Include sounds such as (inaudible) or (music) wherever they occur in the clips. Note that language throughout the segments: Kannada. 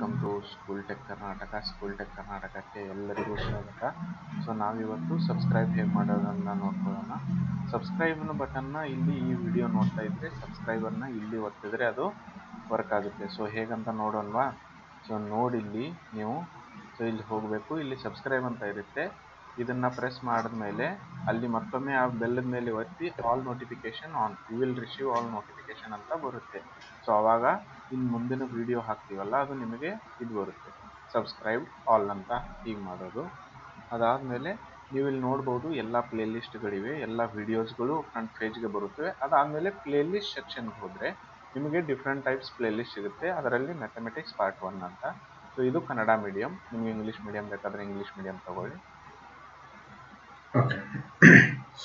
Welcome to school tech Karnataka school tech ಕರ್ನಾಟಕಕ್ಕೆ ಎಲ್ಲರಿಗೂ ಸ್ವಾಗತ. ಸೊ ನಾವಿವತ್ತು ಸಬ್ಸ್ಕ್ರೈಬ್ ಹೇಗೆ ಮಾಡೋದನ್ನ ನೋಡ್ಕೊಳ್ಳೋಣ. ಸಬ್ಸ್ಕ್ರೈಬ್ನ ಬಟನ್ನ ಇಲ್ಲಿ ಈ ವಿಡಿಯೋ ನೋಡ್ತಾ ಇದ್ರೆ ಸಬ್ಸ್ಕ್ರೈಬರ್ನ ಇಲ್ಲಿ ಒತ್ತಿದ್ರೆ ಅದು ವರ್ಕ್ ಆಗುತ್ತೆ. ಸೊ ಹೇಗಂತ ನೋಡೋಣವಾ? ಸೊ ನೋಡಿಲ್ಲಿ ನೀವು. ಸೊ ಇಲ್ಲಿ ಹೋಗಬೇಕು. ಇಲ್ಲಿ ಸಬ್ಸ್ಕ್ರೈಬ್ ಅಂತ ಇರುತ್ತೆ. ಇದನ್ನ ಪ್ರೆಸ್ ಮಾಡಿದ್ಮೇಲೆ ಅಲ್ಲಿ ಮತ್ತೊಮ್ಮೆ ಆ ಬೆಲ್ಲದ ಮೇಲೆ ಒತ್ತಿ all notification on you will receive all notification ಅಂತ ಬರುತ್ತೆ. ಸೊ ಅವಾಗ ಇನ್ನು ಮುಂದಿನ ವಿಡಿಯೋ ಹಾಕ್ತೀವಲ್ಲ, ಅದು ನಿಮಗೆ ಇದು ಬರುತ್ತೆ. ಸಬ್ಸ್ಕ್ರೈಬ್ ಆಲ್ ಅಂತ ಹೀಗೆ ಮಾಡೋದು. ಅದಾದಮೇಲೆ ನೀವು ಇಲ್ಲಿ ನೋಡ್ಬೋದು ಎಲ್ಲ ಪ್ಲೇ ಲಿಸ್ಟ್ಗಳಿವೆ ಎಲ್ಲ ವಿಡಿಯೋಸ್ಗಳು ಫ್ರಂಟ್ ಪೇಜ್ಗೆ ಬರುತ್ತವೆ. ಅದಾದಮೇಲೆ ಪ್ಲೇ ಲಿಸ್ಟ್ ಸೆಕ್ಷನ್ಗೆ ಹೋದರೆ ನಿಮಗೆ ಡಿಫ್ರೆಂಟ್ ಟೈಪ್ಸ್ ಪ್ಲೇ ಲಿಸ್ಟ್ ಸಿಗುತ್ತೆ. ಅದರಲ್ಲಿ ಮ್ಯಾಥಮೆಟಿಕ್ಸ್ ಪಾರ್ಟ್ ಒನ್ ಅಂತ. ಸೊ ಇದು ಕನ್ನಡ ಮೀಡಿಯಂ ನಿಮಗೆ ಇಂಗ್ಲೀಷ್ ಮೀಡಿಯಂ ಬೇಕಾದರೆ ಇಂಗ್ಲೀಷ್ ಮೀಡಿಯಂ ತಗೊಳ್ಳಿ. ಓಕೆ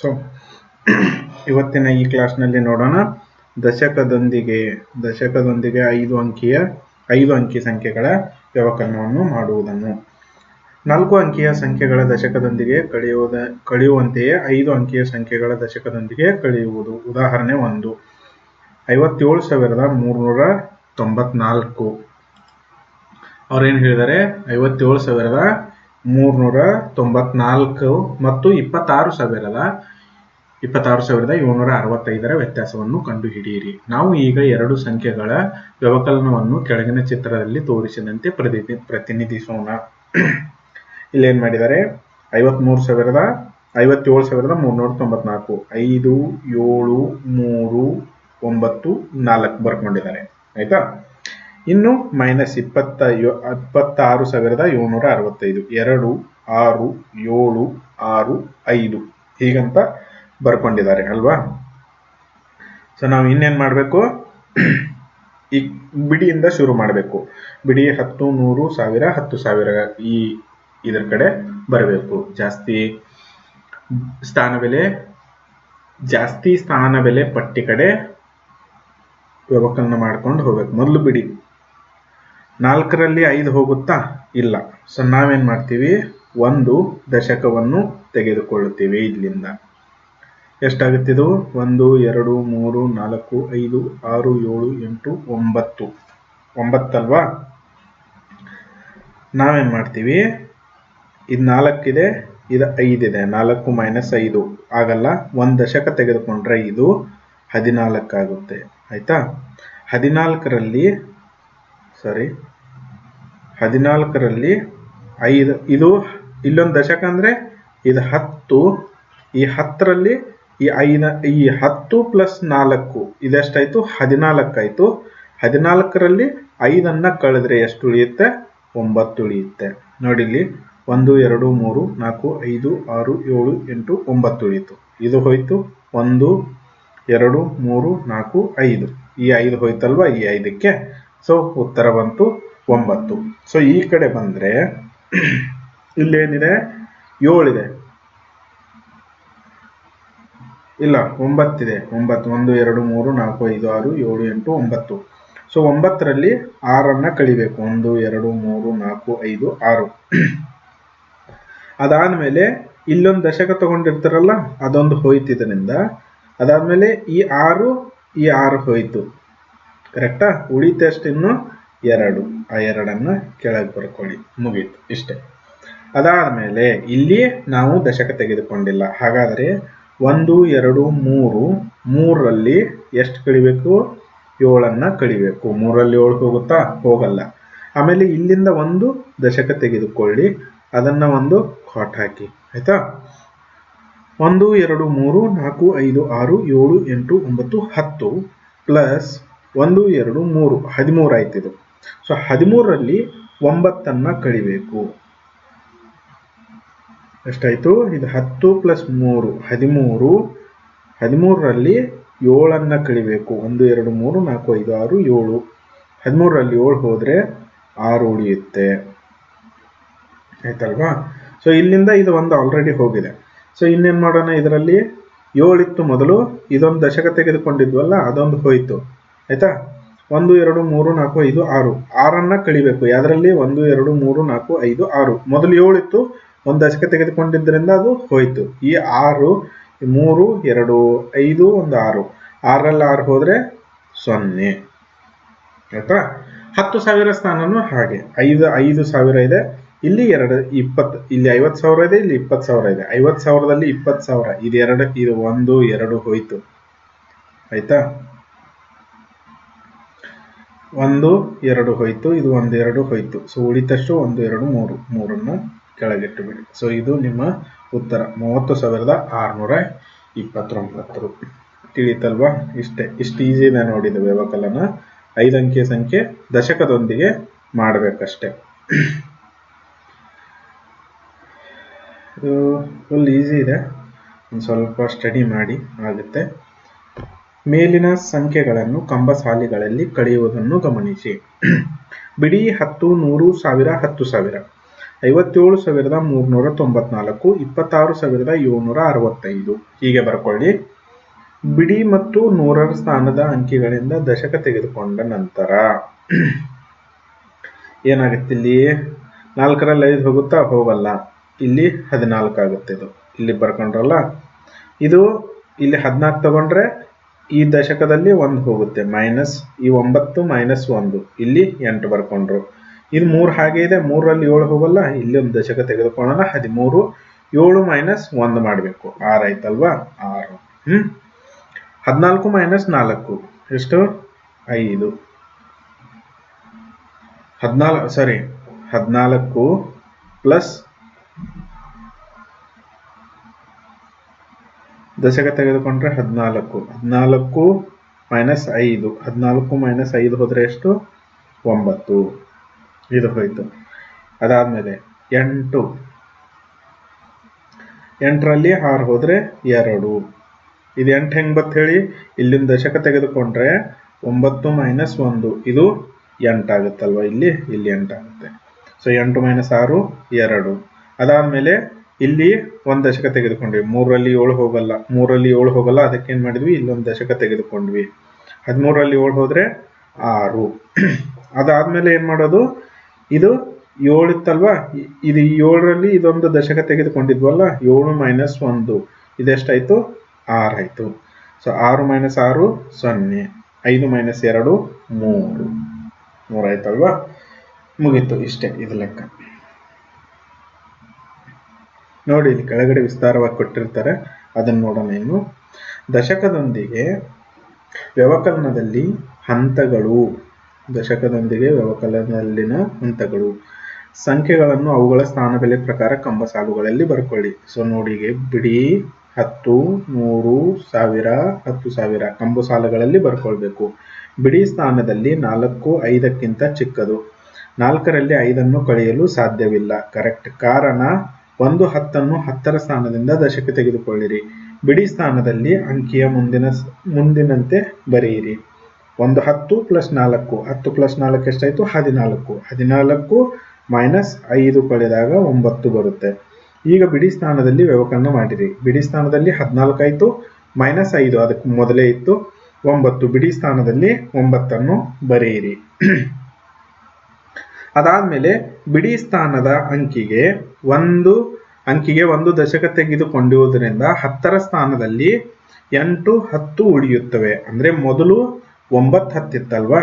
ಸೊ ಇವತ್ತಿನ ಈ ಕ್ಲಾಸ್ನಲ್ಲಿ ನೋಡೋಣ. ದಶಕದೊಂದಿಗೆ ದಶಕದೊಂದಿಗೆ ಐದು ಅಂಕಿಯ, ಐದು ಅಂಕಿ ಸಂಖ್ಯೆಗಳ ವ್ಯವಕಲನವನ್ನು ಮಾಡುವುದನ್ನು. ನಾಲ್ಕು ಅಂಕಿಯ ಸಂಖ್ಯೆಗಳ ದಶಕದೊಂದಿಗೆ ಕಳೆಯುವುದ, ಕಳೆಯುವಂತೆಯೇ ಐದು ಅಂಕಿಯ ಸಂಖ್ಯೆಗಳ ದಶಕದೊಂದಿಗೆ ಕಳೆಯುವುದು. ಉದಾಹರಣೆ ಒಂದು. ಐವತ್ತೇಳು ಸಾವಿರದ ಮೂರುನೂರ ತೊಂಬತ್ನಾಲ್ಕು. ಅವ್ರೇನು ಹೇಳಿದರೆ ಐವತ್ತೇಳು ಸಾವಿರದ ಮೂರ್ನೂರ ತೊಂಬತ್ನಾಲ್ಕು ಮತ್ತು ಇಪ್ಪತ್ತಾರು ಸಾವಿರದ ಇಪ್ಪತ್ತಾರು ಸಾವಿರದ ಏಳ್ನೂರ ಅರವತ್ತೈದರ ವ್ಯತ್ಯಾಸವನ್ನು ಕಂಡುಹಿಡಿಯಿರಿ. ನಾವು ಈಗ ಎರಡು ಸಂಖ್ಯೆಗಳ ವ್ಯವಕಲನವನ್ನು ಕೆಳಗಿನ ಚಿತ್ರದಲ್ಲಿ ತೋರಿಸಿದಂತೆ ಪ್ರತಿ ಪ್ರತಿನಿಧಿಸೋಣ. (clears throat) ಇಲ್ಲೇನು ಮಾಡಿದ್ದಾರೆ? ಐವತ್ಮೂರು ಸಾವಿರದ, ಐವತ್ತೇಳು ಸಾವಿರದ ಮುನ್ನೂರ ತೊಂಬತ್ನಾಲ್ಕು, ಐದು, ಏಳು, ಮೂರು, ಒಂಬತ್ತು, ನಾಲ್ಕು ಬರ್ಕೊಂಡಿದ್ದಾರೆ. ಆಯ್ತಾ? ಇನ್ನು ಮೈನಸ್ ಇಪ್ಪತ್ತ, ಇಪ್ಪತ್ತಾರು ಸಾವಿರದ ಏಳ್ನೂರ ಅರವತ್ತೈದು, ಎರಡು, ಆರು, ಏಳು, ಆರು, ಐದು. ಹೀಗಂತ ಬರ್ಕೊಂಡಿದ್ದಾರೆ, ಅಲ್ವಾ? ಸೊ ನಾವು ಇನ್ನೇನು ಮಾಡಬೇಕು? ಈ ಬಿಡಿಯಿಂದ ಶುರು ಮಾಡಬೇಕು. ಬಿಡಿ ಹತ್ತು, ನೂರು ಸಾವಿರ, ಹತ್ತು ಸಾವಿರ ಈ ಇದರ ಕಡೆ ಬರಬೇಕು. ಜಾಸ್ತಿ ಸ್ಥಾನ ಬೆಲೆ, ಜಾಸ್ತಿ ಸ್ಥಾನ ಬೆಲೆ ಪಟ್ಟಿ ಕಡೆ ವ್ಯವಕಲನ ಮಾಡ್ಕೊಂಡು ಹೋಗ್ಬೇಕು. ಮೊದಲು ಬಿಡಿ. ನಾಲ್ಕರಲ್ಲಿ ಐದು ಹೋಗುತ್ತಾ? ಇಲ್ಲ. ಸೊ ನಾವೇನು ಮಾಡ್ತೀವಿ? ಒಂದು ದಶಕವನ್ನು ತೆಗೆದುಕೊಳ್ಳುತ್ತೀವಿ ಇಲ್ಲಿಂದ ಎಷ್ಟಾಗುತ್ತಿದು ಒಂದು, ಎರಡು, ಮೂರು, ನಾಲ್ಕು, ಐದು, ಆರು, ಏಳು, ಎಂಟು, ಒಂಬತ್ತು. ಒಂಬತ್ತಲ್ವಾ? ನಾವೇನ್ ಮಾಡ್ತೀವಿ? ಇದು ನಾಲ್ಕಿದೆ, ಇದು ಐದಿದೆ. ನಾಲ್ಕು ಮೈನಸ್ ಐದು. ಆಗಲ್ಲ? ಒಂದು ದಶಕ ತೆಗೆದುಕೊಂಡ್ರೆ ಇದು ಹದಿನಾಲ್ಕಾಗುತ್ತೆ ಆಯ್ತಾ? ಹದಿನಾಲ್ಕರಲ್ಲಿ ಸಾರಿ ಹದಿನಾಲ್ಕರಲ್ಲಿ ಐದು, ಇದು ಇಲ್ಲೊಂದು ದಶಕ ಅಂದರೆ ಇದು ಹತ್ತು. ಈ ಹತ್ತರಲ್ಲಿ ಈ ಐನ, ಈ ಹತ್ತು ಪ್ಲಸ್ ನಾಲ್ಕು, ಇದೆಷ್ಟಾಯಿತು? ಹದಿನಾಲ್ಕಾಯಿತು. ಹದಿನಾಲ್ಕರಲ್ಲಿ ಐದನ್ನು ಕಳೆದ್ರೆ ಎಷ್ಟು ಉಳಿಯುತ್ತೆ? ಒಂಬತ್ತು ಉಳಿಯುತ್ತೆ. ನೋಡಿ ಇಲ್ಲಿ ಒಂದು, ಎರಡು, ಮೂರು, ನಾಲ್ಕು, ಐದು, ಆರು, ಏಳು, ಎಂಟು, ಒಂಬತ್ತು ಉಳಿಯಿತು. ಇದು ಹೋಯಿತು? ಒಂದು, ಎರಡು, ಮೂರು, ನಾಲ್ಕು, ಐದು. ಈ ಐದು ಹೋಯ್ತಲ್ವಾ? ಈ ಐದಕ್ಕೆ? ಸೊ, ಉತ್ತರ ಬಂತು ಒಂಬತ್ತು. ಸೊ, ಈ ಕಡೆ ಬಂದ್ರೆ, ಇಲ್ಲೇನಿದೆ? ಏಳಿದೆ. ಇಲ್ಲ ಒಂಬತ್ತಿದೆ ಒಂಬತ್ತು, ಒಂದು, ಎರಡು, ಮೂರು, ನಾಲ್ಕು, ಐದು, ಆರು, ಏಳು, ಎಂಟು, ಒಂಬತ್ತು. ಸೊ ಒಂಬತ್ತರಲ್ಲಿ ಆರನ್ನ ಕಳಿಬೇಕು. ಒಂದು, ಎರಡು, ಮೂರು, ನಾಲ್ಕು, ಐದು, ಆರು. ಅದಾದ್ಮೇಲೆ ಇಲ್ಲೊಂದು ದಶಕ ತಗೊಂಡಿರ್ತಾರಲ್ಲ, ಅದೊಂದು ಹೋಯ್ತಿದ್ರಿಂದ, ಅದಾದ್ಮೇಲೆ ಈ ಆರು ಈ ಆರು ಹೋಯ್ತು. ಕರೆಕ್ಟಾ ಇನ್ನು ಎರಡು. ಆ ಎರಡನ್ನ ಕೆಳಗೆ ಬರ್ಕೊಳ್ಳಿ. ಮುಗೀತು. ಇಷ್ಟೇ. ಅದಾದ್ಮೇಲೆ ಇಲ್ಲಿ ನಾವು ದಶಕ ತೆಗೆದುಕೊಂಡಿಲ್ಲ. ಹಾಗಾದರೆ ಒಂದು, ಎರಡು, ಮೂರು, ಮೂರರಲ್ಲಿ ಎಷ್ಟು ಕಳಿಬೇಕು ಏಳನ್ನು ಕಳಿಬೇಕು ಮೂರಲ್ಲಿ ಏಳು ಹೋಗುತ್ತಾ? ಹೋಗಲ್ಲ. ಆಮೇಲೆ ಇಲ್ಲಿಂದ ಒಂದು ದಶಕ ತೆಗೆದುಕೊಳ್ಳಿ. ಅದನ್ನ ಒಂದು ಕಾಟ್ ಹಾಕಿ. ಆಯ್ತಾ? ಒಂದು, ಎರಡು, ಮೂರು, ನಾಲ್ಕು, ಐದು, ಆರು, ಏಳು, ಎಂಟು, ಒಂಬತ್ತು, ಹತ್ತು ಪ್ಲಸ್ ಒಂದು, ಎರಡು, ಮೂರು. ಹದಿಮೂರು ಆಯ್ತಿದು. ಸೊ ಹದಿಮೂರರಲ್ಲಿ ಒಂಬತ್ತನ್ನು ಕಳಿಬೇಕು ಎಷ್ಟಾಯ್ತು? ಇದು ಹತ್ತು ಪ್ಲಸ್ ಮೂರು, ಹದಿಮೂರು. ಹದಿಮೂರರಲ್ಲಿ ಏಳನ್ನು ಕಳಿಬೇಕು. ಒಂದು, ಎರಡು, ಮೂರು, ನಾಲ್ಕು, ಐದು, ಆರು, ಏಳು. ಹದಿಮೂರರಲ್ಲಿ ಏಳು ಹೋದರೆ ಆರು ಉಳಿಯುತ್ತೆ. ಆಯ್ತಲ್ವಾ? ಸೊ ಇಲ್ಲಿಂದ ಇದು ಒಂದು ಆಲ್ರೆಡಿ ಹೋಗಿದೆ. ಸೊ ಇನ್ನೇನು ಮಾಡೋಣ ಇದರಲ್ಲಿ? ಏಳಿತ್ತು ಮೊದಲು, ಇದೊಂದು ದಶಕ ತೆಗೆದುಕೊಂಡಿದ್ವಲ್ಲ, ಅದೊಂದು ಹೋಯಿತು. ಆಯ್ತಾ? ಒಂದು, ಎರಡು, ಮೂರು, ನಾಲ್ಕು, ಐದು, ಆರು. ಆರನ್ನು ಕಳಿಬೇಕು. ಯಾವುದರಲ್ಲಿ? ಒಂದು, ಎರಡು, ಮೂರು, ನಾಲ್ಕು, ಐದು, ಆರು. ಮೊದಲು ಏಳಿತ್ತು ಒಂದು ದಶಕ ತೆಗೆದುಕೊಂಡಿದ್ದರಿಂದ ಅದು ಹೋಯಿತು. ಈ ಆರು ಮೂರು, ಎರಡು, ಐದು, ಒಂದು ಆರು. ಆರಲ್ಲಿ ಆರು ಹೋದರೆ ಸೊನ್ನೆ. ಆಯ್ತಾ? ಹತ್ತು ಸಾವಿರ ಸ್ಥಾನನೂ ಹಾಗೆ. ಐದು ಐದು ಸಾವಿರ ಇದೆ. ಇಲ್ಲಿ ಎರಡು ಇಪ್ಪತ್ತು ಇಲ್ಲಿ ಐವತ್ತು ಸಾವಿರ ಇದೆ, ಇಲ್ಲಿ ಇಪ್ಪತ್ತು ಸಾವಿರ ಇದೆ. ಐವತ್ತು ಸಾವಿರದಲ್ಲಿ ಇಪ್ಪತ್ತು ಸಾವಿರ. ಇದು ಎರಡು, ಇದು ಒಂದು, ಎರಡು ಹೋಯಿತು. ಆಯ್ತಾ? ಒಂದು, ಎರಡು ಹೋಯಿತು. ಇದು ಒಂದು, ಎರಡು ಹೋಯ್ತು. ಸೊ ಉಳಿತಷ್ಟು ಒಂದು, ಎರಡು, ಮೂರು. ಮೂರನ್ನು ಕೆಳಗಿಟ್ಟು ಬಿಡಿ ಸೊ ಇದು ನಿಮ್ಮ ಉತ್ತರ. ಮೂವತ್ತು ಸಾವಿರದ ಆರುನೂರ ಇಪ್ಪತ್ತೊಂಬತ್ತು ತಿಳಿತಲ್ವಾ? ಇಷ್ಟೇ. ಇಷ್ಟು ಈಸಿ ಇದೆ ನೋಡಿದ ವ್ಯವಕಲನ ಐದು ಸಂಖ್ಯೆ ದಶಕದೊಂದಿಗೆ ಮಾಡಬೇಕಷ್ಟೆ. ಫುಲ್ ಈಸಿ ಇದೆ. ಒಂದು ಸ್ವಲ್ಪ ಸ್ಟಡಿ ಮಾಡಿ ಆಗುತ್ತೆ. ಮೇಲಿನ ಸಂಖ್ಯೆಗಳನ್ನು ಕಂಬ ಸಾಲಿಗಳಲ್ಲಿ ಕಳೆಯುವುದನ್ನು ಗಮನಿಸಿ. ಬಿಡಿ ಹತ್ತು, ನೂರು, ಸಾವಿರ, ಹತ್ತು ಸಾವಿರ. ಐವತ್ತೇಳು ಸಾವಿರದ ಮೂರ್ನೂರ ತೊಂಬತ್ನಾಲ್ಕು, ಇಪ್ಪತ್ತಾರು ಸಾವಿರದ ಏಳ್ನೂರ ಅರವತ್ತೈದು. ಹೀಗೆ ಬರ್ಕೊಳ್ಳಿ. ಬಿಡಿ ಮತ್ತು ನೂರರ ಸ್ಥಾನದ ಅಂಕಿಗಳಿಂದ ದಶಕ ತೆಗೆದುಕೊಂಡ ನಂತರ. ಏನಾಗುತ್ತೆ ಇಲ್ಲಿ? ನಾಲ್ಕರಲ್ಲಿ ಐದು ಹೋಗುತ್ತಾ? ಹೋಗಲ್ಲ. ಇಲ್ಲಿ ಹದಿನಾಲ್ಕು ಆಗುತ್ತೆ ಇದು. ಇಲ್ಲಿ ಬರ್ಕೊಂಡ್ರಲ್ಲ? ಇದು ಇಲ್ಲಿ ಹದಿನಾಲ್ಕು ತಗೊಂಡ್ರೆ ಈ ದಶಕದಲ್ಲಿ ಒಂದು ಹೋಗುತ್ತೆ. ಮೈನಸ್ ಈ ಒಂಬತ್ತು, ಮೈನಸ್ ಒಂದು. ಇಲ್ಲಿ ಎಂಟು ಬರ್ಕೊಂಡ್ರು. ಇದು ಮೂರು ಹಾಗೆ ಇದೆ ಮೂರಲ್ಲಿ ಏಳು ಹೋಗಲ್ಲ, ಇಲ್ಲಿ ಒಂದು ದಶಕ ತೆಗೆದುಕೊಳ್ಳೋಣ, ಹದಿಮೂರು, ಏಳು ಮೈನಸ್ ಒಂದು ಮಾಡಬೇಕು, ಆರು ಆಯ್ತಲ್ವಾ? ಆರು. ಹ್ಮ್? ಹದಿನಾಲ್ಕು ಮೈನಸ್ ನಾಲ್ಕು, ಎಷ್ಟು? ಐದು. ಹದಿನಾಲ್ಕು ಸಾರಿ ಹದಿನಾಲ್ಕು ಪ್ಲಸ್ ದಶಕ ತೆಗೆದುಕೊಂಡ್ರೆ ಹದಿನಾಲ್ಕು. ಹದಿನಾಲ್ಕು ಮೈನಸ್ ಐದು. ಹದಿನಾಲ್ಕು ಮೈನಸ್ ಐದು ಹೋದರೆ ಎಷ್ಟು? ಒಂಬತ್ತು. ಇದು ಹೋಯ್ತು. ಅದಾದ್ಮೇಲೆ ಎಂಟು. ಎಂಟರಲ್ಲಿ ಆರು ಹೋದರೆ ಎರಡು. ಇದು ಎಂಟು ಹೆಂಗೆ ಬತ್ ಹೇಳಿ ಇಲ್ಲಿಂದ ದಶಕ ತೆಗೆದುಕೊಂಡ್ರೆ ಒಂಬತ್ತು ಮೈನಸ್ ಒಂದು. ಇದು ಎಂಟಾಗುತ್ತಲ್ವ ಇಲ್ಲಿ? ಇಲ್ಲಿ ಎಂಟಾಗುತ್ತೆ ಸೊ ಎಂಟು ಮೈನಸ್ ಆರು, ಎರಡು. ಅದಾದಮೇಲೆ ಇಲ್ಲಿ ಒಂದು ದಶಕ ತೆಗೆದುಕೊಂಡ್ವಿ. ಮೂರರಲ್ಲಿ ಏಳು ಹೋಗಲ್ಲ. ಮೂರಲ್ಲಿ ಏಳು ಹೋಗಲ್ಲ. ಅದಕ್ಕೆ ಏನು ಮಾಡಿದ್ವಿ? ಇಲ್ಲೊಂದು ದಶಕ ತೆಗೆದುಕೊಂಡ್ವಿ. ಹದಿಮೂರಲ್ಲಿ ಏಳು ಹೋದರೆ ಆರು. (clears throat) ಅದಾದಮೇಲೆ ಏನು ಮಾಡೋದು? ಇದು ಏಳು ಇತ್ತಲ್ವಾ? ಇ- ಇದು ಏಳರಲ್ಲಿ ಇದೊಂದು ದಶಕ ತೆಗೆದುಕೊಂಡಿದ್ವಲ್ಲ? ಏಳು ಮೈನಸ್ ಒಂದು. ಇದೆಷ್ಟಾಯ್ತು? ಆರಾಯ್ತು. ಸೊ ಆರು ಮೈನಸ್ ಆರು, ಸೊನ್ನೆ. ಐದು ಮೈನಸ್ ಎರಡು, ಮೂರು. ಮೂರಾಯ್ತಲ್ವಾ? ಮುಗೀತು ಇಷ್ಟೇ ಇದು ಲೆಕ್ಕ. ನೋಡಿ, ಇಲ್ಲಿ ಕೆಳಗಡೆ ವಿಸ್ತಾರವಾಗಿ ಕೊಟ್ಟಿರ್ತಾರೆ. ಅದನ್ನು ನೋಡೋಣ ಇನ್ನು. ದಶಕದೊಂದಿಗೆ ವ್ಯವಕಲನದಲ್ಲಿ ಹಂತಗಳು. ದಶಕದೊಂದಿಗೆ ವ್ಯವಕಲನದಲ್ಲಿನ ಹಂತಗಳು. ಸಂಖ್ಯೆಗಳನ್ನು ಅವುಗಳ ಸ್ಥಾನ ಬೆಲೆ ಪ್ರಕಾರ ಕಂಬ ಸಾಲುಗಳಲ್ಲಿ ಬರ್ಕೊಳ್ಳಿ. ಸೊ ನೋಡಿಗೆ ಬಿಡಿ, ಹತ್ತು ನೂರು ಸಾವಿರ, ಹತ್ತು ಸಾವಿರ ಕಂಬು ಸಾಲುಗಳಲ್ಲಿ ಬರ್ಕೊಳ್ಬೇಕು. ಬಿಡಿ ಸ್ಥಾನದಲ್ಲಿ ನಾಲ್ಕು, ಐದಕ್ಕಿಂತ ಚಿಕ್ಕದು. ನಾಲ್ಕರಲ್ಲಿ ಐದನ್ನು ಕಳೆಯಲು ಸಾಧ್ಯವಿಲ್ಲ. ಕರೆಕ್ಟ್. ಕಾರಣ, ಒಂದು ಹತ್ತನ್ನು ಹತ್ತರ ಸ್ಥಾನದಿಂದ ದಶಕ ತೆಗೆದುಕೊಳ್ಳಿರಿ. ಬಿಡಿ ಸ್ಥಾನದಲ್ಲಿ ಅಂಕಿಯ ಮುಂದಿನ ಮುಂದಿನಂತೆ ಬರೆಯಿರಿ. ಒಂದು ಹತ್ತು ಪ್ಲಸ್ ನಾಲ್ಕು. ಹತ್ತು ಪ್ಲಸ್ ನಾಲ್ಕು ಎಷ್ಟಾಯಿತು? ಹದಿನಾಲ್ಕು. ಹದಿನಾಲ್ಕು ಮೈನಸ್ ಐದು ಕಳೆದಾಗ ಒಂಬತ್ತು ಬರುತ್ತೆ. ಈಗ ಬಿಡಿ ಸ್ಥಾನದಲ್ಲಿ ವ್ಯವಕಲನ ಮಾಡಿರಿ. ಬಿಡಿ ಸ್ಥಾನದಲ್ಲಿ ಹದಿನಾಲ್ಕು ಆಯ್ತು ಮೈನಸ್ ಐದು ಅದಕ್ಕೆ ಮೊದಲೇ ಇತ್ತು. ಒಂಬತ್ತು ಬಿಡಿ ಸ್ಥಾನದಲ್ಲಿ ಒಂಬತ್ತನ್ನು ಬರೆಯಿರಿ. (clears throat) ಅದಾದ್ಮೇಲೆ ಬಿಡಿ ಸ್ಥಾನದ ಅಂಕಿಗೆ ಒಂದು ಅಂಕಿಗೆ ಒಂದು ದಶಕ ತೆಗೆದುಕೊಂಡಿರುವುದರಿಂದ ಹತ್ತರ ಸ್ಥಾನದಲ್ಲಿ ಎಂಟು ಹತ್ತು ಉಳಿಯುತ್ತವೆ. ಅಂದ್ರೆ ಮೊದಲು ಒಂಬತ್ತು ಹತ್ತಿತ್ತಲ್ವಾ?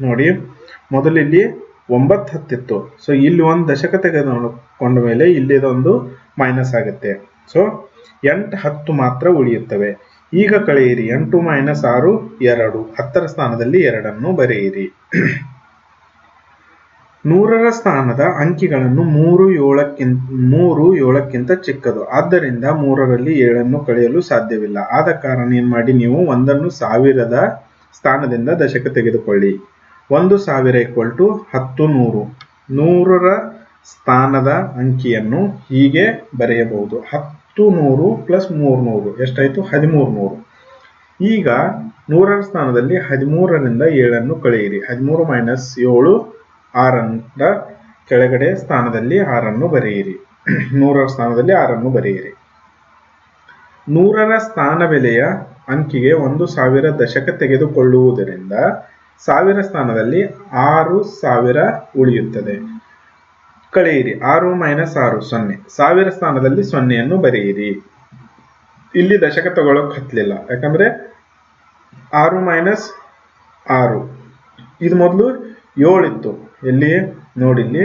ನೋಡಿ ಮೊದಲಿಲ್ಲಿ ಒಂಬತ್ತು ಹತ್ತಿತ್ತು. ಸೊ ಇಲ್ಲಿ ಒಂದು ದಶಕ ತೆಗೆದುಕೊಂಡ ಮೇಲೆ ಇಲ್ಲಿ ಇದೊಂದು ಮೈನಸ್ ಆಗುತ್ತೆ. ಸೊ ಎಂಟು ಹತ್ತು ಮಾತ್ರ ಉಳಿಯುತ್ತವೆ. ಈಗ ಕಳೆಯಿರಿ, ಎಂಟು ಮೈನಸ್ ಆರು, ಎರಡು. ಹತ್ತರ ಸ್ಥಾನದಲ್ಲಿ ಎರಡನ್ನು ಬರೆಯಿರಿ. ನೂರರ ಸ್ಥಾನದ ಅಂಕಿಗಳನ್ನು ಮೂರು ಏಳಕ್ಕಿಂತ ಮೂರು ಏಳಕ್ಕಿಂತ ಚಿಕ್ಕದು. ಆದ್ದರಿಂದ ಮೂರರಲ್ಲಿ ಏಳನ್ನು ಕಳೆಯಲು ಸಾಧ್ಯವಿಲ್ಲ. ಆದ ಕಾರಣ ಏನ್ ಮಾಡಿ ನೀವು ಒಂದನ್ನು ಸಾವಿರದ ಸ್ಥಾನದಿಂದ ದಶಕ ತೆಗೆದುಕೊಳ್ಳಿ. ಒಂದು ಸಾವಿರ ಈಕ್ವಲ್ ಟು ಹತ್ತು ನೂರು. ನೂರರ ಸ್ಥಾನದ ಅಂಕಿಯನ್ನು ಹೀಗೆ ಬರೆಯಬಹುದು. ಹತ್ತು ನೂರು ಪ್ಲಸ್ ಮೂರ್ನೂರು ಎಷ್ಟಾಯಿತು? ಹದಿಮೂರು ನೂರು. ಈಗ ನೂರರ ಸ್ಥಾನದಲ್ಲಿ ಹದಿಮೂರರಿಂದ ಏಳನ್ನು ಕಳೆಯಿರಿ. ಹದಿಮೂರು ಮೈನಸ್ ಏಳು, ಆರರ ಕೆಳಗಡೆ ಸ್ಥಾನದಲ್ಲಿ ಆರನ್ನು ಬರೆಯಿರಿ. (clears throat) ನೂರರ ಸ್ಥಾನದಲ್ಲಿ ಆರನ್ನು ಬರೆಯಿರಿ. ನೂರರ ಸ್ಥಾನ ಬೆಲೆಯ ಅಂಕಿಗೆ ಒಂದು ಸಾವಿರ ದಶಕ ತೆಗೆದುಕೊಳ್ಳುವುದರಿಂದ ಸಾವಿರ ಸ್ಥಾನದಲ್ಲಿ ಆರು ಸಾವಿರ ಉಳಿಯುತ್ತದೆ. ಕಳೆಯಿರಿ, ಆರು ಮೈನಸ್ ಆರು, ಸೊನ್ನೆ. ಸಾವಿರ ಸ್ಥಾನದಲ್ಲಿ ಸೊನ್ನೆಯನ್ನು ಬರೆಯಿರಿ. ಇಲ್ಲಿ ದಶಕ ತಗೊಳಕ್ ಹತ್ತಲಿಲ್ಲ ಯಾಕಂದ್ರೆ ಆರು ಮೈನಸ್ ಆರು. ಇದು ಮೊದಲು ಏಳಿತ್ತು. ಎಲ್ಲಿ? ನೋಡಿ ಇಲ್ಲಿ.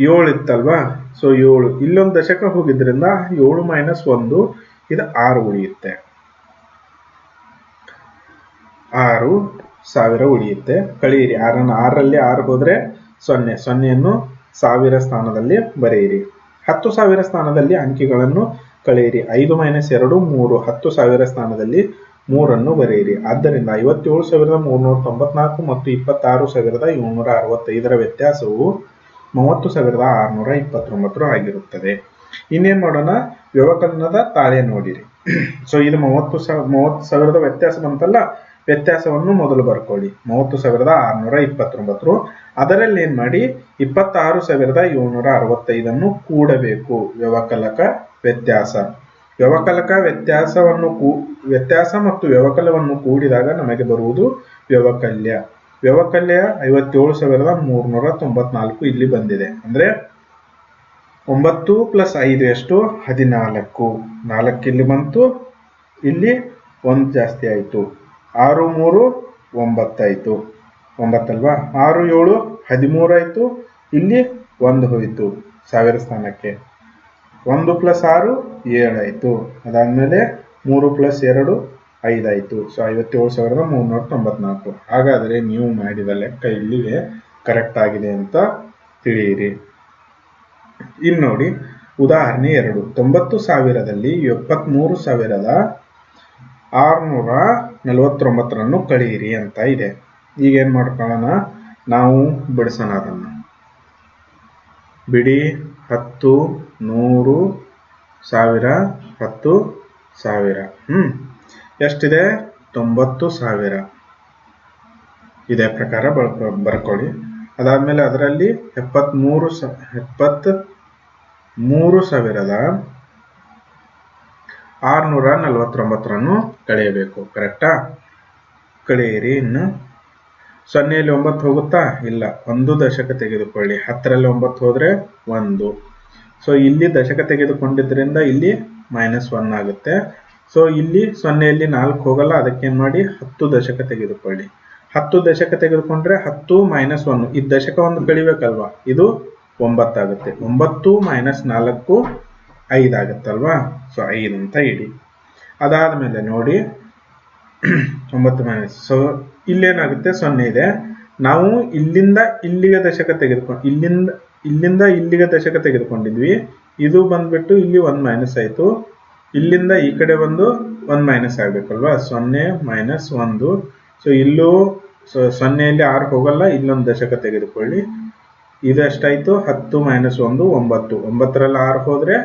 ಏಳಿತ್ತಲ್ವಾ? ಸೊ ಏಳು. ಇಲ್ಲೊಂದು ದಶಕ ಹೋಗಿದ್ರಿಂದ ಏಳು ಮೈನಸ್ ಒಂದು, ಇದು ಆರು ಉಳಿಯುತ್ತೆ. ಆರು ಸಾವಿರ ಉಳಿಯುತ್ತೆ. ಕಳೆಯಿರಿ. ಆರನ್ನು ಆರರಲ್ಲಿ ಆರು ಹೋದ್ರೆ ಸೊನ್ನೆ. ಸೊನ್ನೆಯನ್ನು ಸಾವಿರ ಸ್ಥಾನದಲ್ಲಿ ಬರೆಯಿರಿ. ಹತ್ತು ಸಾವಿರ ಸ್ಥಾನದಲ್ಲಿ ಅಂಕಿಗಳನ್ನು ಕಳೆಯಿರಿ. ಐದು ಮೈನಸ್ ಎರಡು, ಮೂರು. ಹತ್ತು ಸಾವಿರ ಸ್ಥಾನದಲ್ಲಿ ಮೂರನ್ನು ಬರೆಯಿರಿ. ಆದ್ದರಿಂದ ಐವತ್ತೇಳು ಸಾವಿರದ ಮೂರ್ನೂರ ತೊಂಬತ್ನಾಲ್ಕು ಮತ್ತು ಇಪ್ಪತ್ತಾರು ಸಾವಿರದ ಏಳ್ನೂರ ಅರವತ್ತೈದರ ವ್ಯತ್ಯಾಸವು ಮೂವತ್ತು ಸಾವಿರದ ಆರುನೂರ ಇಪ್ಪತ್ತೊಂಬತ್ತು ಆಗಿರುತ್ತದೆ. ಇನ್ನೇನ್ ಮಾಡೋಣ? ವ್ಯವಕಲನದ ತಾಳೆ ನೋಡಿರಿ. ಸೊ ಇದು ಮೂವತ್ತು ಸಾವಿರ ಮೂವತ್ತು ಸಾವಿರದ ವ್ಯತ್ಯಾಸ ಬಂತಲ್ಲ? ವ್ಯತ್ಯಾಸವನ್ನು ಮೊದಲು ಬರ್ಕೊಳ್ಳಿ. ಮೂವತ್ತು ಸಾವಿರದ ಆರುನೂರ ಇಪ್ಪತ್ತೊಂಬತ್ತು ಅದರಲ್ಲಿ ಏನ್ ಮಾಡಿ? ಇಪ್ಪತ್ತಾರು ಸಾವಿರದ ಏಳ್ನೂರ ಅರವತ್ತೈದನ್ನು ಕೂಡಬೇಕು. ವ್ಯವಕಲಕ ವ್ಯತ್ಯಾಸ. ವ್ಯವಕಲಕ ವ್ಯತ್ಯಾಸವನ್ನು ಕೂ, ವ್ಯತ್ಯಾಸ ಮತ್ತು ವ್ಯವಕಲವನ್ನು ಕೂಡಿದಾಗ ನಮಗೆ ಬರುವುದು ವ್ಯವಕಲ್ಯ. ವ್ಯವಕಲ್ಯ ಐವತ್ತೇಳು ಸಾವಿರದ ಮೂರ್ನೂರ ತೊಂಬತ್ನಾಲ್ಕು ಇಲ್ಲಿ ಬಂದಿದೆ. ಅಂದ್ರೆ ಒಂಬತ್ತು ಪ್ಲಸ್ ಐದು ಎಷ್ಟು? ಹದಿನಾಲ್ಕು. ನಾಲ್ಕು ಇಲ್ಲಿ ಬಂತು. ಇಲ್ಲಿ ಒಂದು ಜಾಸ್ತಿ ಆಯಿತು. ಆರು ಮೂರು ಒಂಬತ್ತಾಯಿತು. ಒಂಬತ್ತಲ್ವಾ? ಆರು ಏಳು ಹದಿಮೂರಾಯಿತು. ಇಲ್ಲಿ ಒಂದು ಹೋಯಿತು ಸಾವಿರ ಸ್ಥಾನಕ್ಕೆ. ಒಂದು ಪ್ಲಸ್ ಆರು ಏಳಾಯಿತು. ಅದಾದಮೇಲೆ ಮೂರು ಪ್ಲಸ್ ಎರಡು ಐದಾಯಿತು. ಸೊ, ಐವತ್ತೇಳು ಸಾವಿರದ ಮೂರ್ನೂರ ತೊಂಬತ್ನಾಲ್ಕು. ಹಾಗಾದರೆ ನೀವು ಮಾಡಿದ ಲೆಕ್ಕ ಇಲ್ಲಿಗೆ ಕರೆಕ್ಟ್ ಆಗಿದೆ ಅಂತ ತಿಳಿಯಿರಿ. ಇನ್ನು ನೋಡಿ, ಉದಾಹರಣೆ ಎರಡು. ತೊಂಬತ್ತು ಸಾವಿರದಲ್ಲಿ ಎಪ್ಪತ್ತ್ಮೂರು ಸಾವಿರದ ಆರುನೂರ ನಲವತ್ತೊಂಬತ್ತರನ್ನು ಕಳೆಯಿರಿ ಅಂತ ಇದೆ. ಈಗ ಏನು ಮಾಡ್ಕೊಳ್ಳೋಣ? ನಾವು ಬಿಡಿಸೋಣ ಅದನ್ನು. ಬಿಡಿ, ಹತ್ತು, ನೂರು, ಸಾವಿರ, ಹತ್ತು, ಸಾವಿರ. ಹ್ಮ್. ಎಷ್ಟಿದೆ? ತೊಂಬತ್ತು ಸಾವಿರ. ಇದೇ ಪ್ರಕಾರ ಬರ್ಕೊ ಬರ್ಕೊಳ್ಳಿ. ಅದಾದಮೇಲೆ ಅದರಲ್ಲಿ ಎಪ್ಪತ್ತ್ಮೂರು ಸ ಎಪ್ಪತ್ತ್ ಮೂರು ಸಾವಿರದ ಆರುನೂರ ನಲವತ್ತೊಂಬತ್ತರನ್ನು ಕಳೆಯಬೇಕು ಕರೆಕ್ಟಾ ಕಳೆಯಿರಿ ಇನ್ನು. ಸೊನ್ನೆಯಲ್ಲಿ ಒಂಬತ್ತು ಹೋಗುತ್ತಾ? ಇಲ್ಲ, ಒಂದು ದಶಕ ತೆಗೆದುಕೊಳ್ಳಿ. ಹತ್ತರಲ್ಲಿ ಒಂಬತ್ತು ಹೋದರೆ ಒಂದು. ಸೊ ಇಲ್ಲಿ ದಶಕ ತೆಗೆದುಕೊಂಡಿದ್ರಿಂದ ಇಲ್ಲಿ ಮೈನಸ್ ಒನ್ ಆಗುತ್ತೆ. ಸೊ ಇಲ್ಲಿ ಸೊನ್ನೆಯಲ್ಲಿ ನಾಲ್ಕು ಹೋಗಲ್ಲ, ಅದಕ್ಕೇನು ಮಾಡಿ? ಹತ್ತು ದಶಕ ತೆಗೆದುಕೊಳ್ಳಿ. ಹತ್ತು ದಶಕ ತೆಗೆದುಕೊಂಡ್ರೆ ಹತ್ತು ಮೈನಸ್ ಒನ್ ಈ ದಶಕ ಒಂದು ಕಳಿಬೇಕಲ್ವಾ? ಇದು ಒಂಬತ್ತಾಗುತ್ತೆ. ಒಂಬತ್ತು ಮೈನಸ್ ನಾಲ್ಕು ಐದಾಗತ್ತಲ್ವಾ? ಸೊ ಐದು ಅಂತ ಇಡಿ ಅದಾದ ಮೇಲೆ ನೋಡಿ, ಒಂಬತ್ತು ಮೈನಸ್ ಸೊ ಇಲ್ಲೇನಾಗುತ್ತೆ? ಸೊನ್ನೆ ಇದೆ. ನಾವು ಇಲ್ಲಿಂದ ಇಲ್ಲಿಗೆ ದಶಕ ತೆಗೆದುಕೊಂಡು ಇಲ್ಲಿಂದ ಇಲ್ಲಿಂದ ಇಲ್ಲಿಗೆ ದಶಕ ತೆಗೆದುಕೊಂಡಿದ್ವಿ. ಇದು ಬಂದ್ಬಿಟ್ಟು ಇಲ್ಲಿ ಒಂದು ಮೈನಸ್ ಆಯಿತು. ಇಲ್ಲಿಂದ ಈ ಕಡೆ ಬಂದು ಒಂದು ಮೈನಸ್ ಆಗಬೇಕಲ್ವಾ? ಸೊನ್ನೆ ಮೈನಸ್ ಒಂದು. ಸೊ ಇಲ್ಲೂ ಸೊ ಸೊನ್ನೆಯಲ್ಲಿ ಆರು ಹೋಗಲ್ಲ. ಇಲ್ಲೊಂದು ದಶಕ ತೆಗೆದುಕೊಳ್ಳಿ. ಇದು ಅಷ್ಟಾಯಿತು ಹತ್ತು ಮೈನಸ್ ಒಂದು, ಒಂಬತ್ತು. ಒಂಬತ್ತರಲ್ಲಿ ಆರು ಹೋದ್ರೆ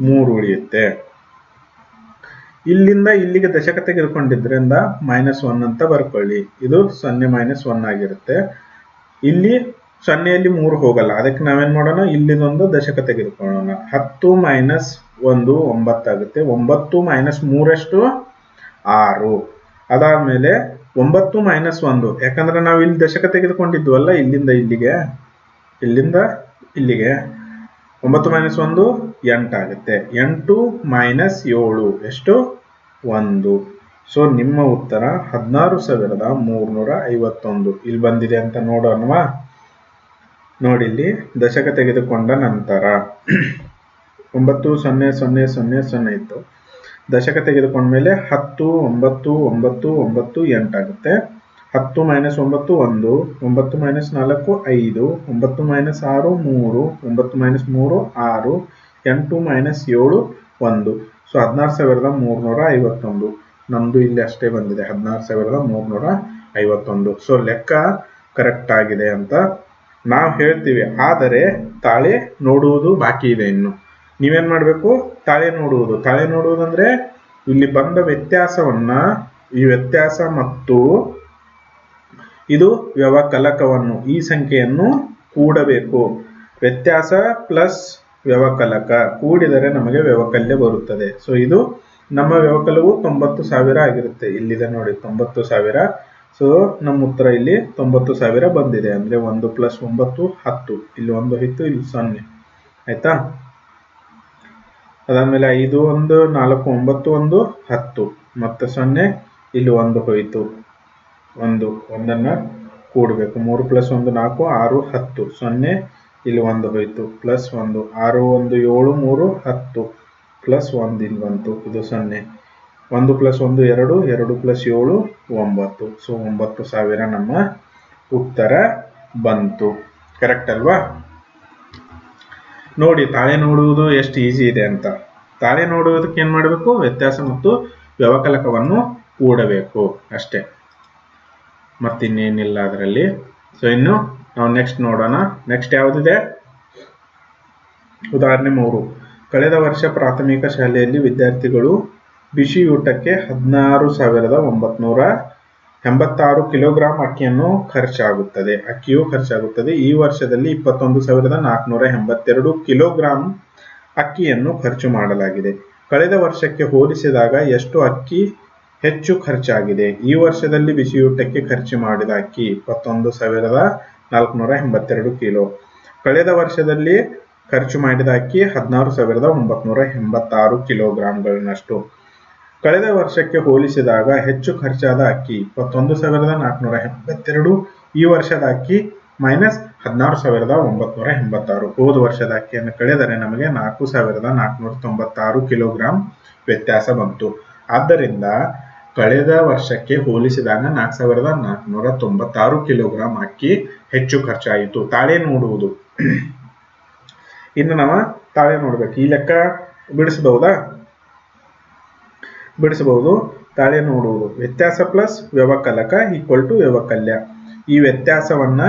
ಮೂರು ಉಳಿಯುತ್ತೆ. ಇಲ್ಲಿಂದ ಇಲ್ಲಿಗೆ ದಶಕ ತೆಗೆದುಕೊಂಡಿದ್ರಿಂದ ಮೈನಸ್ ಒನ್ ಅಂತ ಬರ್ಕೊಳ್ಳಿ. ಇದು ಸೊನ್ನೆ ಮೈನಸ್ ಒನ್ ಆಗಿರುತ್ತೆ. ಇಲ್ಲಿ ಸೊನ್ನೆಯಲ್ಲಿ ಮೂರು ಹೋಗಲ್ಲ. ಅದಕ್ಕೆ ನಾವೇನ್ ಮಾಡೋಣ? ಇಲ್ಲಿದೊಂದು ದಶಕ ತೆಗೆದುಕೊಳ್ಳೋಣ. ಹತ್ತು ಮೈನಸ್ ಒಂದು ಒಂಬತ್ತಾಗುತ್ತೆ ಒಂಬತ್ತು ಮೈನಸ್ ಮೂರಷ್ಟು ಆರು. ಅದಾದ್ಮೇಲೆ ಒಂಬತ್ತು ಮೈನಸ್ ಒಂದು. ಯಾಕಂದ್ರೆ ನಾವು ಇಲ್ಲಿ ದಶಕ ತೆಗೆದುಕೊಂಡಿದ್ವಲ್ಲ ಇಲ್ಲಿಂದ ಇಲ್ಲಿಗೆ. ಇಲ್ಲಿಂದ ಇಲ್ಲಿಗೆ. ಒಂಬತ್ತು ಮೈನಸ್ ಒಂದು ಎಂಟಾಗುತ್ತೆ ಎಂಟು ಮೈನಸ್ ಏಳು. ಎಷ್ಟು? ಒಂದು. ಸೊ ನಿಮ್ಮ ಉತ್ತರ ಹದಿನಾರು ಸಾವಿರದ ಮೂರ್ನೂರ ಐವತ್ತೊಂದು. ಇಲ್ಲಿ ಬಂದಿದೆ ಅಂತ ನೋಡೋಣವಾ? ನೋಡಿಲ್ಲಿ ದಶಕ ತೆಗೆದುಕೊಂಡ ನಂತರ. ಒಂಬತ್ತು, ಸೊನ್ನೆ ಸೊನ್ನೆ ಸೊನ್ನೆ ಸೊನ್ನೆ ಇತ್ತು. ದಶಕ ತೆಗೆದುಕೊಂಡ್ಮೇಲೆ ಹತ್ತು, ಒಂಬತ್ತು ಒಂಬತ್ತು ಒಂಬತ್ತು ಎಂಟಾಗುತ್ತೆ ಹತ್ತು ಮೈನಸ್ ಒಂಬತ್ತು, ಒಂದು. ಒಂಬತ್ತು ಮೈನಸ್ ನಾಲ್ಕು, ಐದು. ಒಂಬತ್ತು ಮೈನಸ್ ಆರು, ಮೂರು. ಒಂಬತ್ತು ಮೈನಸ್ ಮೂರು, ಆರು. ಎಂಟು ಮೈನಸ್ ಏಳು ಒಂದು. ಸೊ ಹದಿನಾರು ಸಾವಿರದ ಮೂರುನೂರ ಐವತ್ತೊಂದು. ನಮ್ಮದು ಇಲ್ಲಿ ಅಷ್ಟೇ ಬಂದಿದೆ. ಹದಿನಾರು ಸಾವಿರದ ಮೂರುನೂರ ಐವತ್ತೊಂದು. ಸೊ ಲೆಕ್ಕ ಕರೆಕ್ಟ್ ಆಗಿದೆ ಅಂತ ನಾವು ಹೇಳ್ತೀವಿ. ಆದರೆ, ತಾಳೆ ನೋಡುವುದು ಬಾಕಿ ಇದೆ ಇನ್ನು. ನೀವೇನ್ ಮಾಡಬೇಕು? ತಾಳೆ ನೋಡುವುದು. ತಾಳೆ ನೋಡುವುದಂದ್ರೆ ಇಲ್ಲಿ ಬಂದ ವ್ಯತ್ಯಾಸವನ್ನ ಈ ವ್ಯತ್ಯಾಸ ಮತ್ತು ಇದು ವ್ಯವಕಲಕವನ್ನು, ಈ ಸಂಖ್ಯೆಯನ್ನು ಕೂಡಬೇಕು. ವ್ಯತ್ಯಾಸ ಪ್ಲಸ್ ವ್ಯವಕಲಕ ಕೂಡಿದರೆ ನಮಗೆ ವ್ಯವಕಲ್ಯ ಬರುತ್ತದೆ. ಸೊ ಇದು ನಮ್ಮ ವ್ಯವಕಲವು ತೊಂಬತ್ತು ಸಾವಿರ ಆಗಿರುತ್ತೆ. ಇಲ್ಲಿದೆ ನೋಡಿ, ತೊಂಬತ್ತು ಸಾವಿರ. ಸೊ ನಮ್ಮ ಉತ್ತರ ಇಲ್ಲಿ ತೊಂಬತ್ತು ಸಾವಿರ ಬಂದಿದೆ. ಅಂದ್ರೆ ಒಂದು ಪ್ಲಸ್ ಒಂಬತ್ತು, ಹತ್ತು. ಇಲ್ಲಿ ಒಂದು ಹಿತ್ತು ಇಲ್ಲಿ ಸೊನ್ನೆ. ಆಯ್ತಾ? ಅದಾದ್ಮೇಲೆ ಐದು ಒಂದು, ನಾಲ್ಕು ಒಂಬತ್ತು ಒಂದು, ಹತ್ತು. ಮತ್ತೆ ಸೊನ್ನೆ, ಇಲ್ಲಿ ಒಂದು ಹೋಯಿತು. ಒಂದು, ಒಂದನ್ನು ಕೂಡಬೇಕು. ಮೂರು ಪ್ಲಸ್ ಒಂದು ನಾಲ್ಕು, ಆರು, ಹತ್ತು. ಸೊನ್ನೆ ಇಲ್ಲಿ ಒಂದು ಹೋಯಿತು. ಪ್ಲಸ್ ಒಂದು, ಆರು, ಒಂದು, ಏಳು, ಮೂರು, ಹತ್ತು. ಪ್ಲಸ್ ಒಂದು ಇಲ್ಲಿ ಬಂತು. ಇದು ಸೊನ್ನೆ. ಒಂದು ಪ್ಲಸ್ ಒಂದು ಎರಡು ಎರಡು ಪ್ಲಸ್ ಏಳು, ಒಂಬತ್ತು. ಸೊ, ಒಂಬತ್ತು ಸಾವಿರ ನಮ್ಮ ಉತ್ತರ ಬಂತು. ಕರೆಕ್ಟ್ ಅಲ್ವಾ? ನೋಡಿ, ತಾಳೆ ನೋಡುವುದು ಎಷ್ಟು ಈಸಿ ಇದೆ ಅಂತ. ತಾಳೆ ನೋಡುವುದಕ್ಕೆ ಏನು ಮಾಡಬೇಕು? ವ್ಯತ್ಯಾಸ ಮತ್ತು ವ್ಯವಕಲಕವನ್ನು ಕೂಡಬೇಕು. ಅಷ್ಟೇ. ಮತ್ತಿನ್ನೇನಿಲ್ಲ ಅದರಲ್ಲಿ. ಸೊ ಇನ್ನು ನಾವು ನೆಕ್ಸ್ಟ್ ನೋಡೋಣ. ನೆಕ್ಸ್ಟ್ ಯಾವುದಿದೆ? ಉದಾಹರಣೆ ಮೂರು. ಕಳೆದ ವರ್ಷ ಪ್ರಾಥಮಿಕ ಶಾಲೆಯಲ್ಲಿ ವಿದ್ಯಾರ್ಥಿಗಳು ಬಿಸಿಯೂಟಕ್ಕೆ ಹದಿನಾರು ಸಾವಿರದ ಒಂಬತ್ನೂರ ಎಂಬತ್ತಾರು ಕಿಲೋಗ್ರಾಂ ಅಕ್ಕಿಯನ್ನು ಖರ್ಚಾಗುತ್ತದೆ. ಅಕ್ಕಿಯು ಖರ್ಚಾಗುತ್ತದೆ. ಈ ವರ್ಷದಲ್ಲಿ ಇಪ್ಪತ್ತೊಂದು ಸಾವಿರದ ನಾಲ್ಕುನೂರ ಎಂಬತ್ತೆರಡು ಕಿಲೋಗ್ರಾಂ ಅಕ್ಕಿಯನ್ನು ಖರ್ಚು ಮಾಡಲಾಗಿದೆ. ಕಳೆದ ವರ್ಷಕ್ಕೆ ಹೋಲಿಸಿದಾಗ ಎಷ್ಟು ಅಕ್ಕಿ ಹೆಚ್ಚು ಖರ್ಚಾಗಿದೆ? ಈ ವರ್ಷದಲ್ಲಿ ಬಿಸಿಯೂಟಕ್ಕೆ ಖರ್ಚು ಮಾಡಿದ ಅಕ್ಕಿ ಇಪ್ಪತ್ತೊಂದು ಸಾವಿರದ ನಾಲ್ಕುನೂರ ಎಂಬತ್ತೆರಡು ಕಿಲೋ ಕಳೆದ ವರ್ಷದಲ್ಲಿ ಖರ್ಚು ಮಾಡಿದ ಅಕ್ಕಿ ಹದಿನಾರು ಸಾವಿರದ ಒಂಬತ್ನೂರ ಎಂಬತ್ತಾರು ಕಿಲೋಗ್ರಾಂಗಳನ್ನಷ್ಟು ಕಳೆದ ವರ್ಷಕ್ಕೆ ಹೋಲಿಸಿದಾಗ ಹೆಚ್ಚು ಖರ್ಚಾದ ಅಕ್ಕಿ ಇಪ್ಪತ್ತೊಂದು ಸಾವಿರದ ನಾಲ್ಕುನೂರ ಎಂಬತ್ತೆರಡು, ಈ ವರ್ಷದ ಅಕ್ಕಿ ಮೈನಸ್ ಹದಿನಾರು ಸಾವಿರದ ಒಂಬತ್ನೂರ ಎಂಬತ್ತಾರು. ಹೋದ ವರ್ಷದ ಅಕ್ಕಿಯನ್ನು ಕಳೆದರೆ ನಮಗೆ ನಾಲ್ಕು ಸಾವಿರದ ನಾಲ್ಕುನೂರ ತೊಂಬತ್ತಾರು ಕಿಲೋಗ್ರಾಂ ವ್ಯತ್ಯಾಸ ಬಂತು. ಆದ್ದರಿಂದ ಕಳೆದ ವರ್ಷಕ್ಕೆ ಹೋಲಿಸಿದಾಗ ನಾಲ್ಕು ಸಾವಿರದ ನಾಲ್ಕುನೂರ ತೊಂಬತ್ತಾರು ಕಿಲೋಗ್ರಾಂ ಅಕ್ಕಿ ಹೆಚ್ಚು ಖರ್ಚಾಯಿತು. ತಾಳೆ ನೋಡುವುದು. ಇನ್ನು ನಾವು ತಾಳೆ ನೋಡ್ಬೇಕು. ಈ ಲೆಕ್ಕ ಬಿಡಿಸಬಹುದಾ? ಬಿಡಿಸಬಹುದು. ತಾಳೆ ನೋಡುವುದು. ವ್ಯತ್ಯಾಸ ಪ್ಲಸ್ ವ್ಯವಕಲಕ ಈಕ್ವಲ್ ಟು ವ್ಯವಕಲ್ಯ. ಈ ವ್ಯತ್ಯಾಸವನ್ನ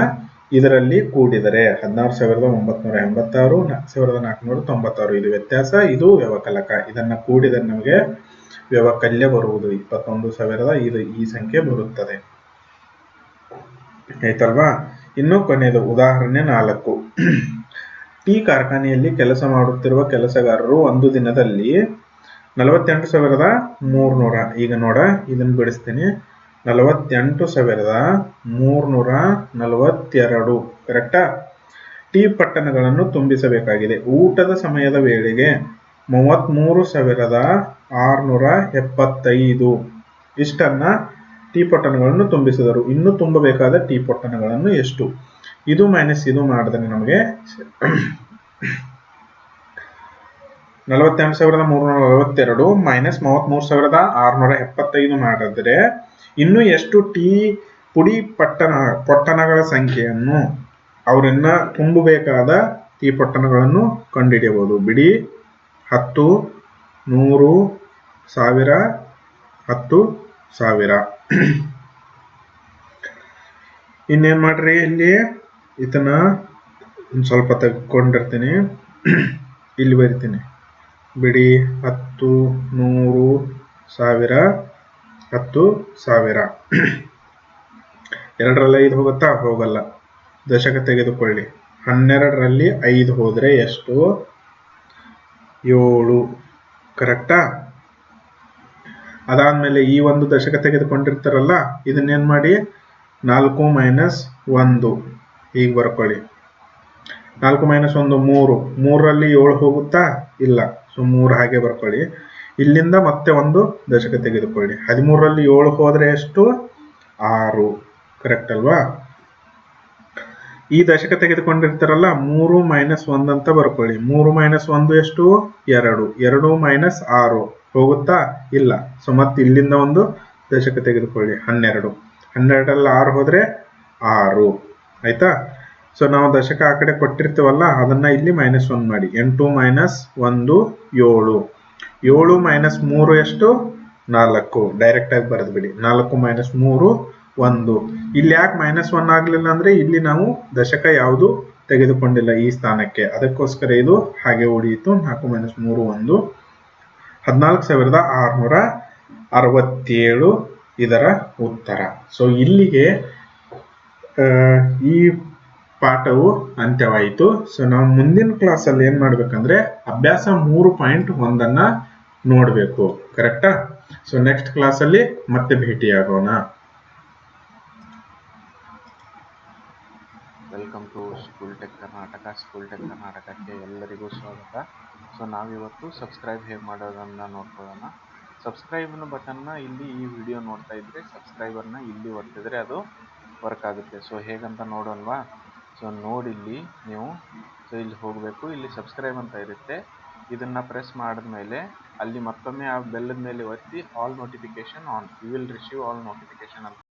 ಇದರಲ್ಲಿ ಕೂಡಿದರೆ ಹದಿನಾರು ಸಾವಿರದ ಒಂಬತ್ನೂರ ಎಂಬತ್ತಾರು ಸಾವಿರದ ನಾಲ್ಕುನೂರ ತೊಂಬತ್ತಾರು. ಇದು ವ್ಯತ್ಯಾಸ, ಇದು ವ್ಯವಕಲಕ. ಇದನ್ನ ಕೂಡಿದರೆ ನಮಗೆ ವ್ಯವಕಲ್ಯ ಬರುವುದು. ಇಪ್ಪತ್ತೊಂದು ಸಾವಿರದ ಇದು ಈ ಸಂಖ್ಯೆ ಬರುತ್ತದೆ. ಆಯ್ತಲ್ವಾ? ಇನ್ನು ಕೊನೆಯದು, ಉದಾಹರಣೆ ನಾಲ್ಕು. ಟೀ ಕಾರ್ಖಾನೆಯಲ್ಲಿ ಕೆಲಸ ಮಾಡುತ್ತಿರುವ ಕೆಲಸಗಾರರು ಒಂದು ದಿನದಲ್ಲಿ ನಲವತ್ತೆಂಟು ಸಾವಿರದ ಮೂರ್ನೂರ, ಈಗ ನೋಡ, ಇದನ್ನು ಬಿಡಿಸ್ತೀನಿ. ನಲವತ್ತೆಂಟು ಸಾವಿರದ ಮೂರ್ನೂರ ನಲವತ್ತೆರಡು, ಕರೆಕ್ಟಾ? ಟೀ ಪಟ್ಟಣಗಳನ್ನು ತುಂಬಿಸಬೇಕಾಗಿದೆ. ಊಟದ ಸಮಯದ ವೇಳೆಗೆ ಮೂವತ್ತ್ಮೂರು ಸಾವಿರದ ಆರುನೂರ ಎಪ್ಪತ್ತೈದು ಇಷ್ಟನ್ನ ಟೀ ಪೊಟ್ಟಣಗಳನ್ನು ತುಂಬಿಸಿದರು. ಇನ್ನು ತುಂಬಬೇಕಾದ ಟೀ ಪೊಟ್ಟಣಗಳನ್ನು ಎಷ್ಟು? ಇದು ಮೈನಸ್ ಇದು ಮಾಡಿದ್ರೆ ನಮಗೆ ನಲವತ್ತೆಂಟು ಸಾವಿರದ ಮೂರುನೂರ ನಲವತ್ತೆರಡು ಮೈನಸ್ ಮೂವತ್ತ್ಮೂರು ಸಾವಿರದ ಆರುನೂರ ಎಪ್ಪತ್ತೈದು ಮಾಡಿದ್ರೆ ಇನ್ನು ಎಷ್ಟು ಟೀ ಪುಡಿ ಪಟ್ಟಣ, ಪೊಟ್ಟಣಗಳ ಸಂಖ್ಯೆಯನ್ನು, ಅವರನ್ನ ತುಂಬಬೇಕಾದ ಟೀ ಪೊಟ್ಟಣಗಳನ್ನು ಕಂಡುಹಿಡಿಯಬಹುದು. ಬಿಡಿ, ಹತ್ತು, ನೂರು ಸಾವಿರ ಹತ್ತು ಸಾವಿರ. ಇನ್ನೇನು ಮಾಡ್ರಿ ಇಲ್ಲಿ? ಇದನ್ನ ಸ್ವಲ್ಪ ತೆಗೆದುಕೊಂಡಿರ್ತೀನಿ ಇಲ್ಲಿ ಬರಿತೀನಿ. ಬಿಡಿ, ಹತ್ತು, ನೂರು, ಸಾವಿರ, ಹತ್ತು, ಸಾವಿರ. ಎರಡರಲ್ಲಿ ಐದು ಹೋಗುತ್ತಾ? ಹೋಗಲ್ಲ. ದಶಕ ತೆಗೆದುಕೊಳ್ಳಿ. ಹನ್ನೆರಡರಲ್ಲಿ ಐದು ಹೋದರೆ ಎಷ್ಟು? ಏಳು. ಕರೆಕ್ಟಾ? ಅದಾದ್ಮೇಲೆ ಈ ಒಂದು ದಶಕ ತೆಗೆದುಕೊಂಡಿರ್ತಾರಲ್ಲ, ಇದನ್ನೇನು ಮಾಡಿ? ನಾಲ್ಕು ಮೈನಸ್ ಒಂದು. ಈಗ ಬರ್ಕೊಳ್ಳಿ. ನಾಲ್ಕು ಮೈನಸ್ ಒಂದು, ಮೂರು. ಮೂರರಲ್ಲಿ ಏಳು ಹೋಗುತ್ತಾ? ಇಲ್ಲ. ಸೊ ಮೂರು ಹಾಗೆ ಬರ್ಕೊಳ್ಳಿ. ಇಲ್ಲಿಂದ ಮತ್ತೆ ಒಂದು ದಶಕ ತೆಗೆದುಕೊಳ್ಳಿ. ಹದಿಮೂರರಲ್ಲಿ ಏಳು ಹೋದರೆ ಎಷ್ಟು? ಆರು. ಕರೆಕ್ಟ್ ಅಲ್ವಾ? ಈ ದಶಕ ತೆಗೆದುಕೊಂಡಿರ್ತಾರಲ್ಲ, ಮೂರು ಮೈನಸ್ ಒಂದು ಅಂತ ಬರ್ಕೊಳ್ಳಿ. ಮೂರು ಮೈನಸ್ ಒಂದು ಎಷ್ಟು? ಎರಡು. ಎರಡು ಮೈನಸ್ ಆರು. ಹೋಗುತ್ತಾ? ಇಲ್ಲ. ಸೊ ಮತ್ತೆ ಇಲ್ಲಿಂದ ಒಂದು ದಶಕ ತೆಗೆದುಕೊಳ್ಳಿ. ಹನ್ನೆರಡು. ಹನ್ನೆರಡಲ್ಲಿ ಆರು ಹೋದ್ರೆ ಆರು. ಆಯ್ತಾ? ಸೊ ನಾವು ದಶಕ ಆ ಕಡೆ ಕೊಟ್ಟಿರ್ತೀವಲ್ಲ, ಅದನ್ನ ಇಲ್ಲಿ ಮೈನಸ್ ಒಂದು ಮಾಡಿ. ಎಂಟು ಮೈನಸ್ ಒಂದು, ಏಳು. ಏಳು ಮೈನಸ್ ಮೂರು ಎಷ್ಟು? ನಾಲ್ಕು. ಡೈರೆಕ್ಟ್ ಆಗಿ ಬರೆದು ಬಿಡಿ. ನಾಲ್ಕು ಮೈನಸ್ ಮೂರು ಒಂದು. ಇಲ್ಲಿ ಯಾಕೆ ಮೈನಸ್ ಒನ್ ಆಗಲಿಲ್ಲ ಅಂದ್ರೆ ಇಲ್ಲಿ ನಾವು ದಶಕ ಯಾವುದು ತೆಗೆದುಕೊಂಡಿಲ್ಲ ಈ ಸ್ಥಾನಕ್ಕೆ. ಅದಕ್ಕೋಸ್ಕರ ಇದು ಹಾಗೆ ಉಳಿಯಿತು. ನಾಲ್ಕು ಮೈನಸ್ ಮೂರು ಒಂದು. ಹದಿನಾಲ್ಕು ಸಾವಿರದ ಆರುನೂರ ಅರವತ್ತೇಳು ಇದರ ಉತ್ತರ. ಸೊ ಇಲ್ಲಿಗೆ ಈ ಪಾಠವು ಅಂತ್ಯವಾಯಿತು. ಸೊ ನಾವು ಮುಂದಿನ ಕ್ಲಾಸಲ್ಲಿ ಏನು ಮಾಡಬೇಕಂದ್ರೆ ಅಭ್ಯಾಸ ಮೂರು ಪಾಯಿಂಟ್ ಒಂದನ್ನು ನೋಡಬೇಕು. ಕರೆಕ್ಟಾ ಸೊ ನೆಕ್ಸ್ಟ್ ಕ್ಲಾಸಲ್ಲಿ ಮತ್ತೆ ಭೇಟಿಯಾಗೋಣ. Welcome to school tech Karnataka school tech ಕರ್ನಾಟಕಕ್ಕೆ ಎಲ್ಲರಿಗೂ ಸ್ವಾಗತ. ಸೊ ನಾವಿವತ್ತು ಸಬ್ಸ್ಕ್ರೈಬ್ ಹೇಗೆ ಮಾಡೋದನ್ನು ನೋಡ್ಕೊಳ್ಳೋಣ. ಸಬ್ಸ್ಕ್ರೈಬ್ನ ಬಟನ್ನ ಇಲ್ಲಿ ಈ ವಿಡಿಯೋ ನೋಡ್ತಾ ಇದ್ರೆ ಸಬ್ಸ್ಕ್ರೈಬರ್ನ ಇಲ್ಲಿ ಒತ್ತಿದ್ರೆ ಅದು ವರ್ಕ್ ಆಗುತ್ತೆ. ಸೊ ಹೇಗಂತ ನೋಡೋಲ್ವಾ ಸೊ ನೋಡಿ ಇಲ್ಲಿ ನೀವು. ಸೊ ಇಲ್ಲಿ ಹೋಗಬೇಕು. ಇಲ್ಲಿ ಸಬ್ಸ್ಕ್ರೈಬ್ ಅಂತ ಇರುತ್ತೆ. ಇದನ್ನ ಪ್ರೆಸ್ ಮಾಡಿದ್ಮೇಲೆ ಅಲ್ಲಿ ಮತ್ತೊಮ್ಮೆ ಆ ಬೆಲ್ಲದ ಮೇಲೆ ಒತ್ತಿ all notification on you will receive all notification ಅಂತ.